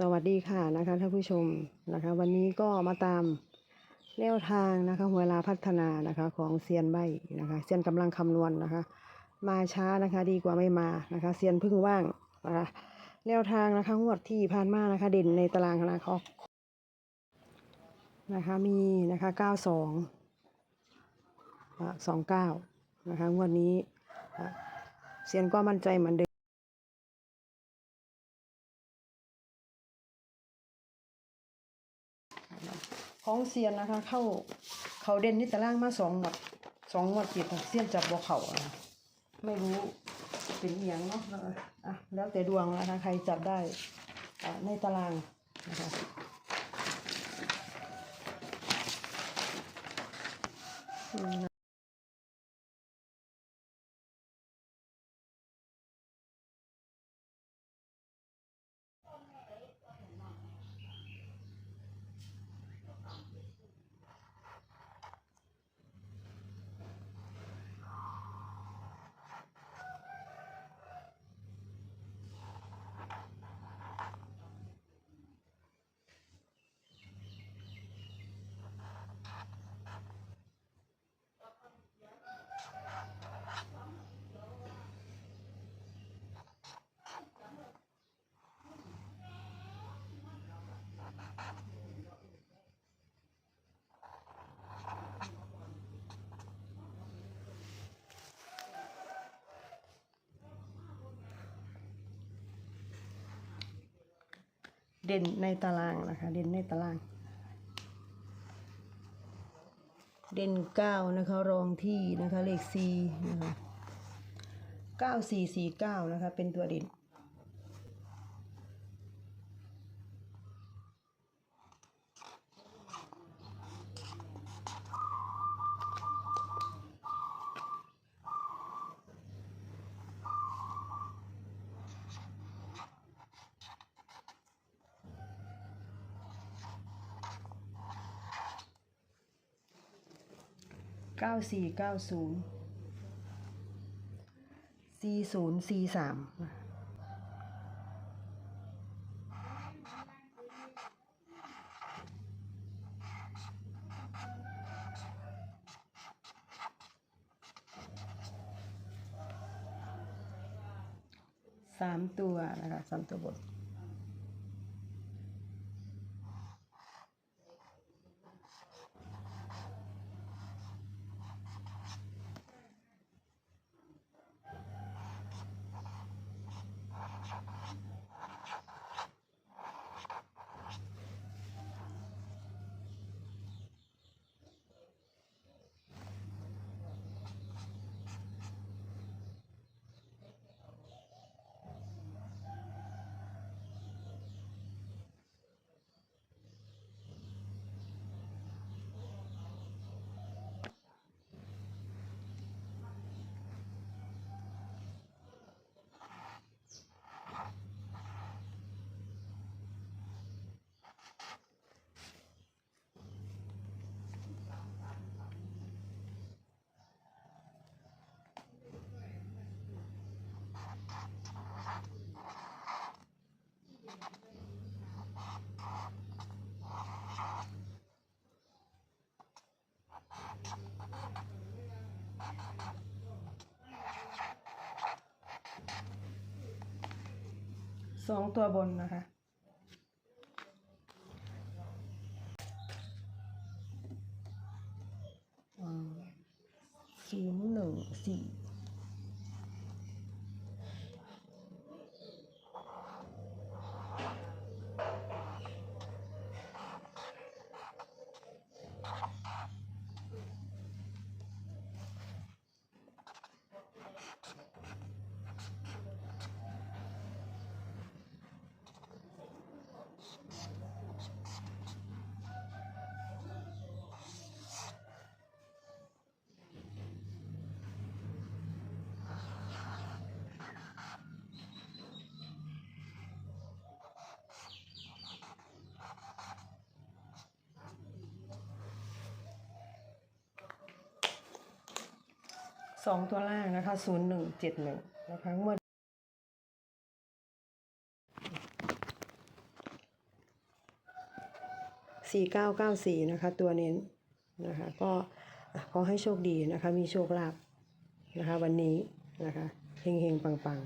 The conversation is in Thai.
สวัสดีค่ะนะคะท่านผู้ชมนะคะ วันนี้ก็มาตามแนวทางนะคะเวลาพัฒนานะคะของเซียนใบนะคะเซียนกำลังคำนวณนะคะ มาช้านะคะดีกว่าไม่มานะคะเซียนเพึ่งว่างนะคะแนวทางนะคะงวดที่ผ่านมานะคะเด่นในตารางนะคะเขานะคะมีนะคะเก้าสองสองเก้านะคะงวดนี้เซียนก็มั่นใจเหมือนเดิม ของเซียนนะคะ เข้าเขาเด่นนี่ตารางมาสองหมดสองหมดติดเซียนจับบ่เขาไม่รู้เป็นเอียงเนาะอะแล้วแต่ดวงนะคะใครจับได้อะในตารางนะคะอื เด่นในตารางนะคะ เด่นในตาราง เด่นเก้านะคะรองที่นะคะเลขสี่นะคะเก้าสี่สี่เก้านะคะเป็นตัวเด่น เก้าสี่เก้าศูนย์สี่ศูนย์สี่สามสามตัวนะคะสามตัวบน สองตัวบนนะคะ ศูนย์หนึ่งสี่ สองตัวล่างนะคะศูนย์หนึ่งเจ็ดหนึ่งนะคะเมื่อสี่เก้าเก้าสี่นะคะ ตัวเน้นนะคะ ก็ขอให้โชคดีนะคะ มีโชคลาภนะคะ วันนี้นะคะเฮงเฮงปังปัง